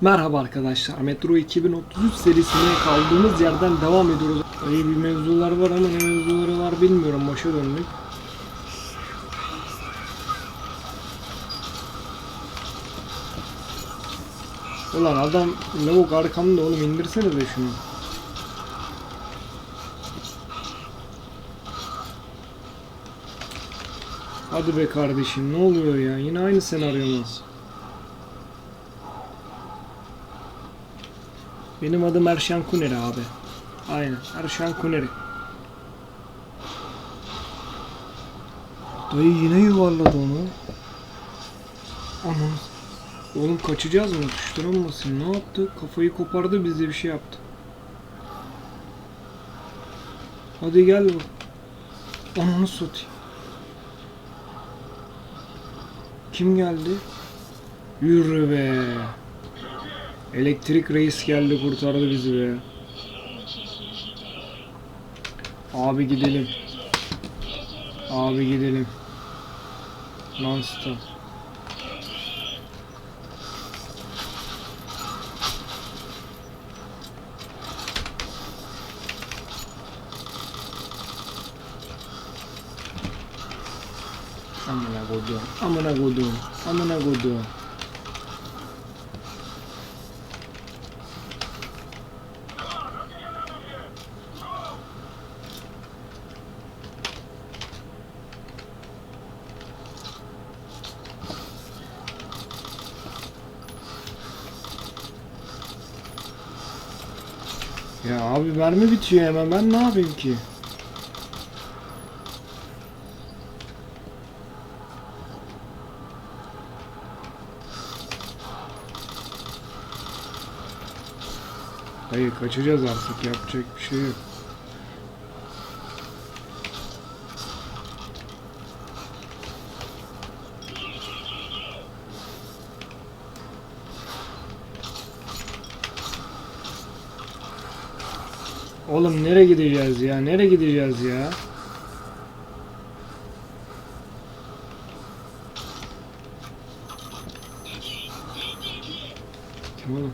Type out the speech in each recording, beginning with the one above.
Merhaba arkadaşlar. Metro 2033 serisine kaldığımız yerden devam ediyoruz. İyi bir mevzular var ama ne mevzuları var bilmiyorum. Başa döndük. Ulan adam lavuk arkamda oğlum indirsene de şunu. Hadi be kardeşim ne oluyor ya? Yine aynı senaryo mu? Benim adım Erşan Kuneri abi. Aynen Erşan Kuneri. Dayı yine yuvarladı onu. Aman. Oğlum kaçacağız mı? Tutuşturamazsın. Ne yaptı? Kafayı kopardı bizde bir şey yaptı. Hadi gel bu. Ananı satayım. Kim geldi? Yürü be. Elektrik reis geldi kurtardı bizi be. Abi gidelim. Abi gidelim. Non stop. Amına kodum. Amına kodum. Amına kodum. Ya abi mermi bitiyor hemen ben ne yapayım ki? Hayır kaçacağız artık yapacak bir şey yok. Oğlum nereye gideceğiz ya? Nereye gideceğiz ya? Kim oğlum?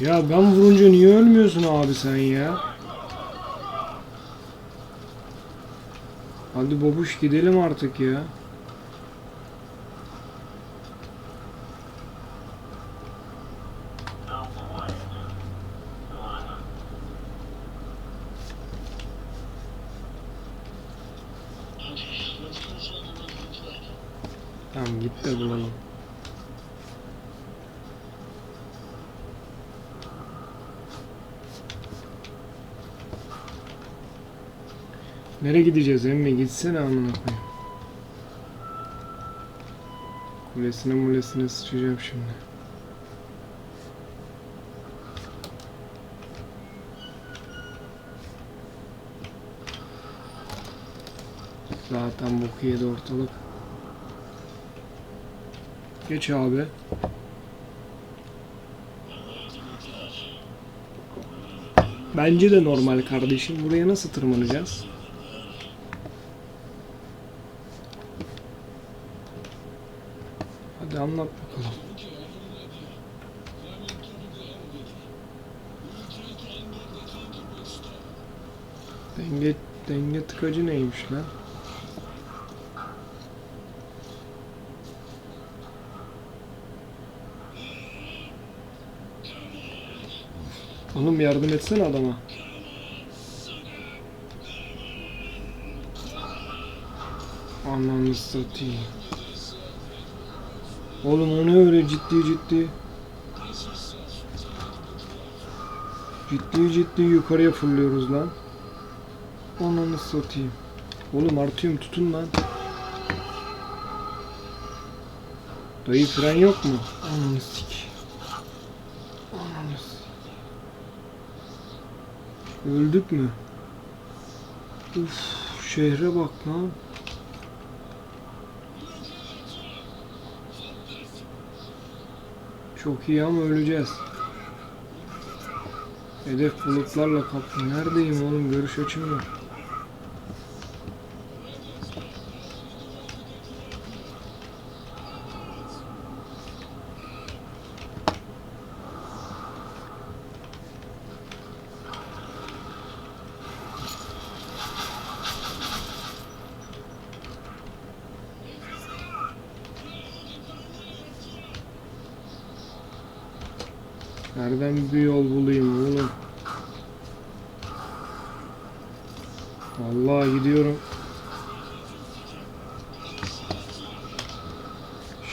Ya ben vurunca niye ölmüyorsun abi sen ya? Hadi babuş gidelim artık ya. Tamam git de bulalım. Nereye gideceğiz emmi? Gitsene amına koyayım. Kulesine mulesine sıçacağım şimdi. Zaten boku yedi ortalık. Geç abi. Bence de normal kardeşim. Buraya nasıl tırmanacağız? Hadi anlat bakalım. Denge, denge tıkacı neymiş lan? Oğlum yardım etsene adama. Ananı satayım. Oğlum o ne öyle ciddi ciddi. Ciddi ciddi yukarıya fırlıyoruz lan. Ananı satayım. Oğlum artıyorum tutun lan. Dayı fren yok mu? Ananı sik. Ananı sik. Öldük mü? Uf, şehre bak lan. Çok iyi ama öleceğiz. Hedef bulutlarla kaplı. Neredeyim oğlum? Görüş açım yok. Nereden bir yol bulayım oğlum? Vallahi gidiyorum.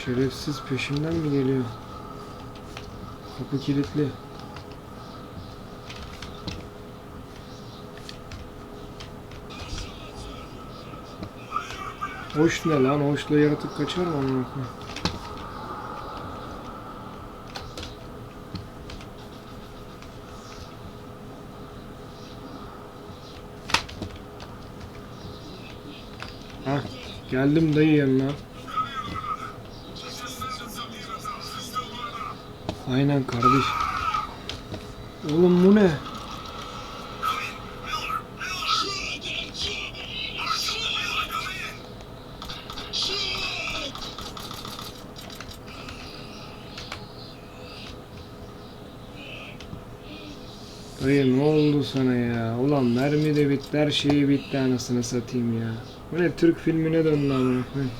Şerefsiz peşimden mi geliyor? Kapı kilitli. Hoş ne lan? Hoşla yaratık kaçar mı amına koyayım? Hah, geldim dayı yanına. Aynen kardeş. Oğlum bu ne? Dayı ne oldu sana ya? Ulan mermi de bitti, her şeyi bitti anasını satayım ya. Bu ne Türk filmine döndü amına koyayım.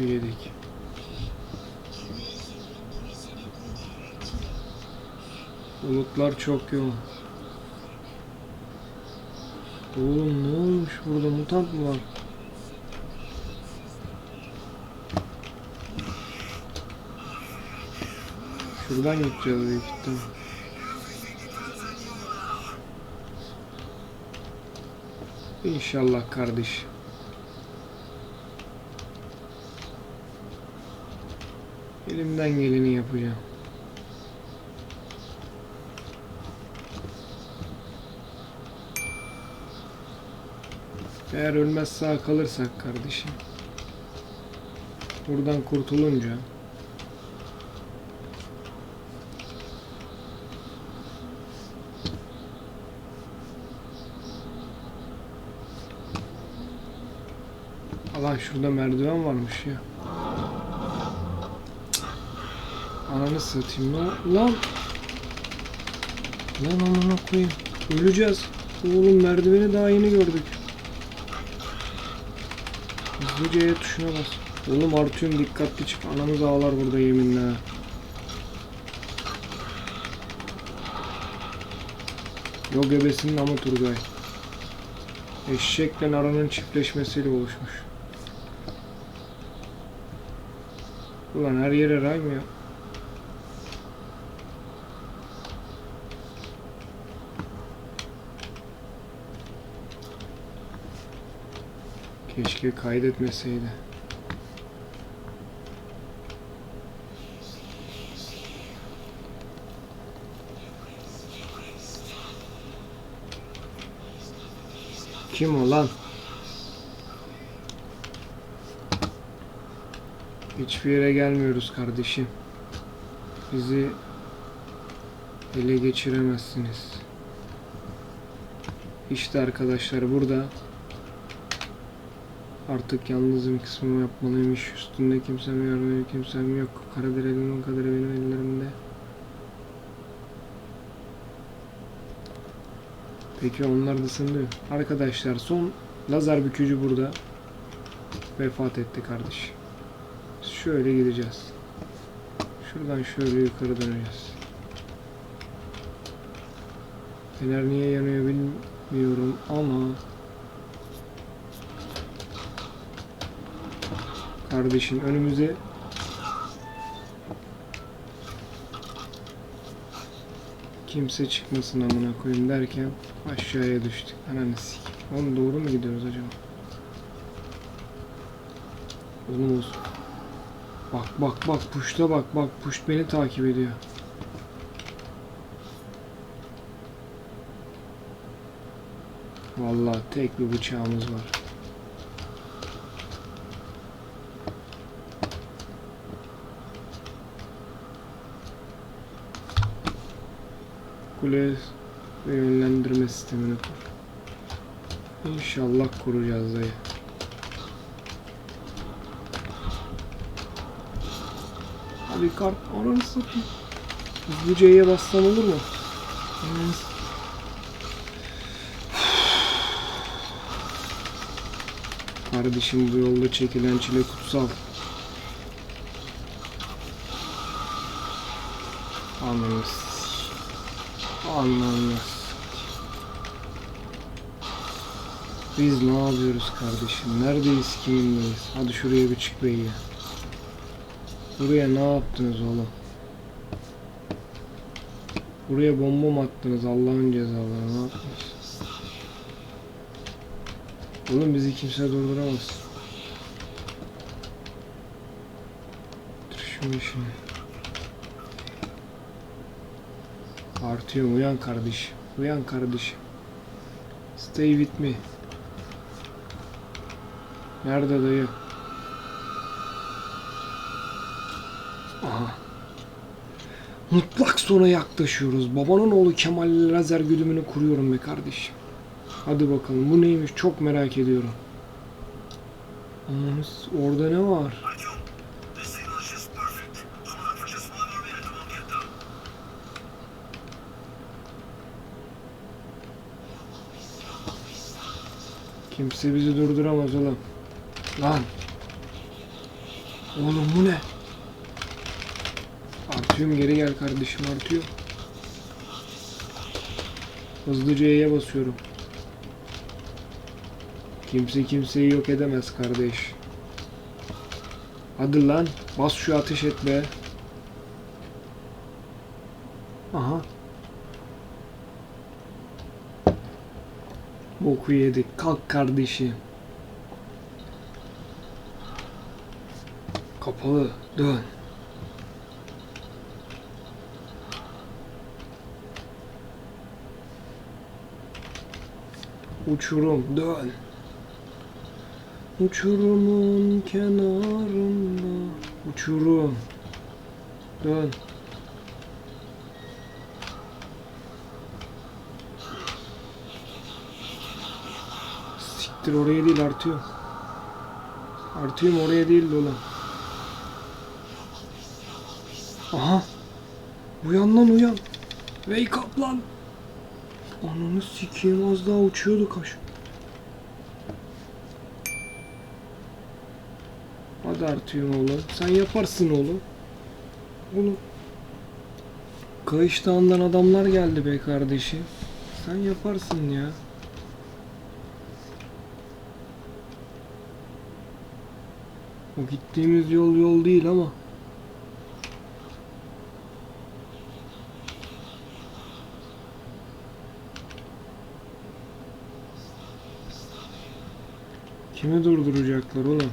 Yedik. Bulutlar çok yoğun. Oğlum ne olmuş burada mutant mı var? Şuradan gideceğiz büyük ihtimal. İnşallah kardeş. Elimden geleni yapacağım. Eğer ölmez sağ kalırsak kardeşim. Buradan kurtulunca Alan şurada merdiven varmış ya. Ananı satayım lan. Lan. Lan amına koyayım. Öleceğiz. Oğlum merdiveni daha yeni gördük. Hızlıca E tuşuna bas. Oğlum artıyorum dikkatli çık. Anamız ağlar burada yeminle. ha. Yok ebesinin ama Turgay. Eşekle aranın çiftleşmesiyle oluşmuş. Ulan her yere ray mı ya? Keşke kaydetmeseydi. Kim o lan? Hiçbir yere gelmiyoruz kardeşim. Bizi ele geçiremezsiniz. İşte arkadaşlar burada artık yalnızım kısmımı yapmalıymış. Üstünde kimsem yarmıyor, kimsem yok. Karadere elimin kaderi benim ellerimde. Peki onlar da sınırlı. Arkadaşlar son lazer bükücü burada vefat etti kardeş. Şöyle gideceğiz. Şuradan şöyle yukarı döneceğiz. Fener niye yanıyor bilmiyorum ama kardeşim önümüze kimse çıkmasın amına koyayım derken aşağıya düştük. Ananı sik. Oğlum doğru mu gidiyoruz acaba? Oğlum olsun. Bak bak bak puşta bak bak puş beni takip ediyor. Vallahi tek bir bıçağımız var. Kule ve yönlendirme sistemini kur. İnşallah kuracağız dayı. Hadi kart ananı satayım. Hızlıca E'ye bassam olur mu? S- Kardeşim bu yolda çekilen çile kutsal. Ananı Ananı s- Biz ne yapıyoruz kardeşim? Neredeyiz kiminleyiz? Hadi şuraya bir çık be ya. Buraya ne yaptınız oğlum? Buraya bomba mı attınız Allah'ın cezaları ne yaptınız? Oğlum bizi kimse durduramaz. Dur şunu işini. Artıyor uyan kardeşim. Uyan kardeşim. Stay with me. Nerede dayı? Aha. Mutlak sona yaklaşıyoruz. Babanın oğlu Kemal lazer güdümünü kuruyorum be kardeşim. Hadi bakalım bu neymiş çok merak ediyorum. Aman orada ne var? Kimse bizi durduramaz oğlum. Lan. Oğlum bu ne? Artıyorum geri gel kardeşim artıyor. Hızlıca E'ye basıyorum. Kimse kimseyi yok edemez kardeş. Hadi lan bas şu ateş et be. Aha. Boku yedik. Kalk kardeşim. Kapalı. Dön. Uçurum. Dön. Uçurumun kenarında. Uçurum. Dön. Siktir oraya değil artıyor. Artıyorum oraya değil oğlum. Aha. Uyan lan uyan. Wake up lan. Ananı sikeyim az daha uçuyordu kaş. Hadi artıyorum oğlum. Sen yaparsın oğlum. Oğlum. Kayış Dağı'ndan adamlar geldi be kardeşim. Sen yaparsın ya. O gittiğimiz yol yol değil ama. Kimi durduracaklar oğlum?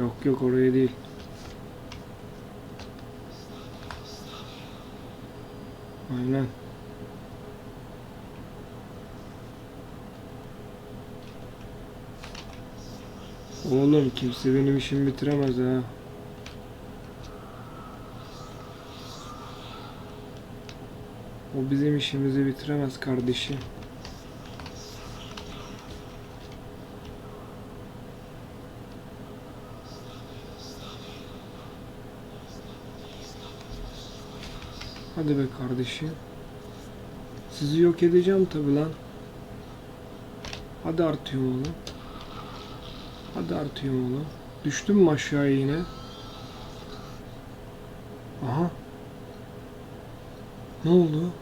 Yok yok oraya değil. Aynen. Oğlum kimse benim işimi bitiremez ha. O bizim işimizi bitiremez kardeşim. Hadi be kardeşim. Sizi yok edeceğim tabi lan. Hadi artıyor oğlum. Hadi artıyor oğlum. Düştüm mü aşağıya yine? Aha. Ne oldu?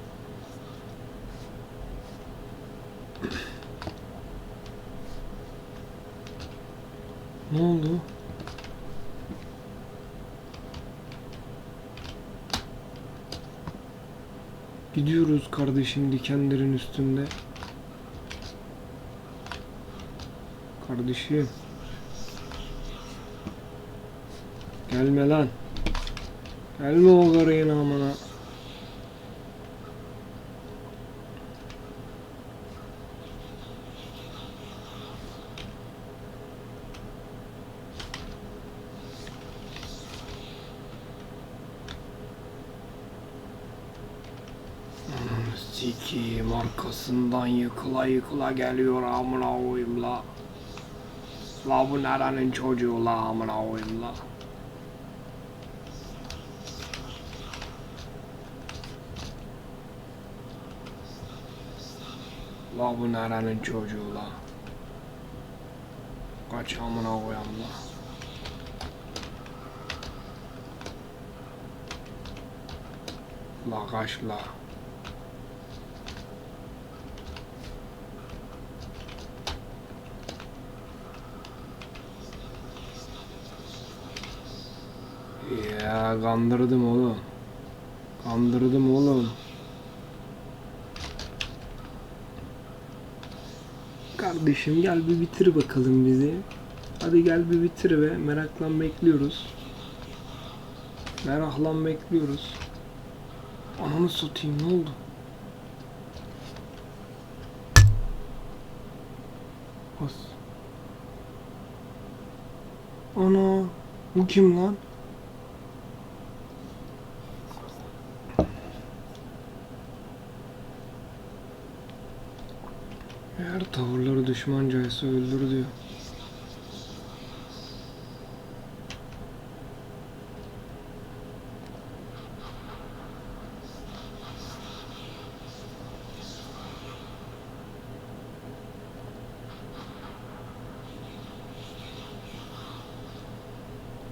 ne oldu? Gidiyoruz kardeşim dikenlerin üstünde. Kardeşim. Gelme lan. Gelme o karayın amına. Sikiyim arkasından yıkıla yıkıla geliyor amına oyum la. La bu nerenin çocuğu la amına oyum la. La bu nerenin çocuğu la. Kaç amına koyayım la. La kaç la. Ya kandırdım oğlum. Kandırdım oğlum. Kardeşim gel bir bitir bakalım bizi. Hadi gel bir bitir ve merakla bekliyoruz. Merakla bekliyoruz. Ananı satayım ne oldu? Bas. Ana bu kim lan? Eğer tavırları düşmancaysa öldür diyor.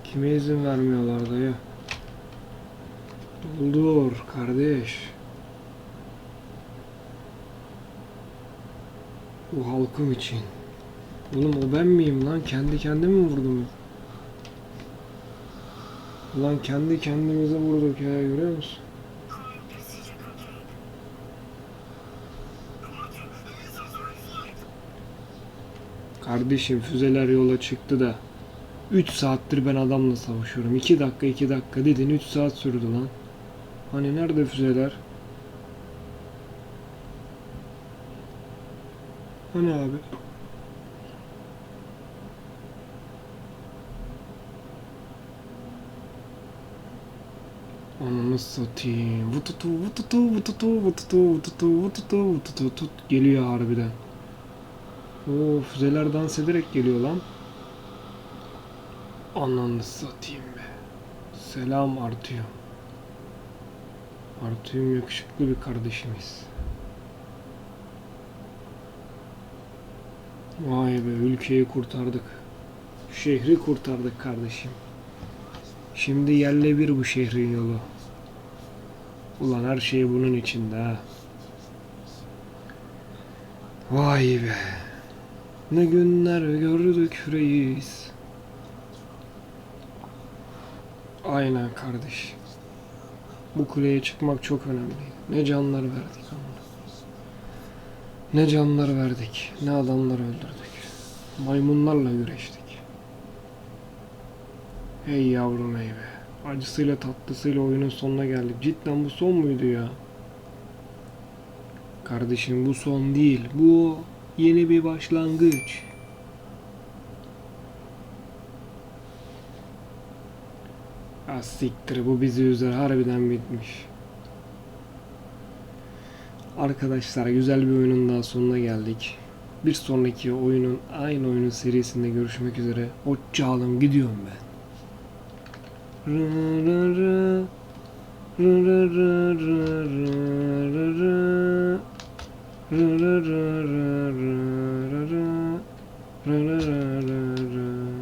Kime izin vermiyorlar dayı? Olur kardeş. Bu halkım için. Oğlum o ben miyim lan? Kendi kendime mi vurdum? Ulan kendi kendimize vurduk ya görüyor musun? Kardeşim füzeler yola çıktı da 3 saattir ben adamla savaşıyorum. 2 dakika 2 dakika dedin 3 saat sürdü lan. Hani nerede füzeler? Hani abi? Ananı satayım. Vututu vututu vututu vututu vututu vututu vututu tut geliyor harbiden. Oo füzeler dans ederek geliyor lan. Ananı satayım be. Selam artıyor. Artıyorum yakışıklı bir kardeşimiz. Vay be ülkeyi kurtardık. Şehri kurtardık kardeşim. Şimdi yerle bir bu şehrin yolu. Ulan her şey bunun içinde ha. Vay be. Ne günler gördük reis. Aynen kardeş. Bu kuleye çıkmak çok önemli. Ne canlar verdik ama. Ne canlar verdik. Ne adamlar öldürdük. Maymunlarla güreştik. Hey yavrum hey be. Acısıyla tatlısıyla oyunun sonuna geldik. Cidden bu son muydu ya? Kardeşim bu son değil. Bu yeni bir başlangıç. Ah siktir bu bizi üzer harbiden bitmiş. Arkadaşlar güzel bir oyunun daha sonuna geldik. Bir sonraki oyunun aynı oyunun serisinde görüşmek üzere. Hoşçakalın gidiyorum ben. Rı rı rı. Rı rı rı rı rı rı rı. Rı rı rı rı rı rı rı. Rı rı rı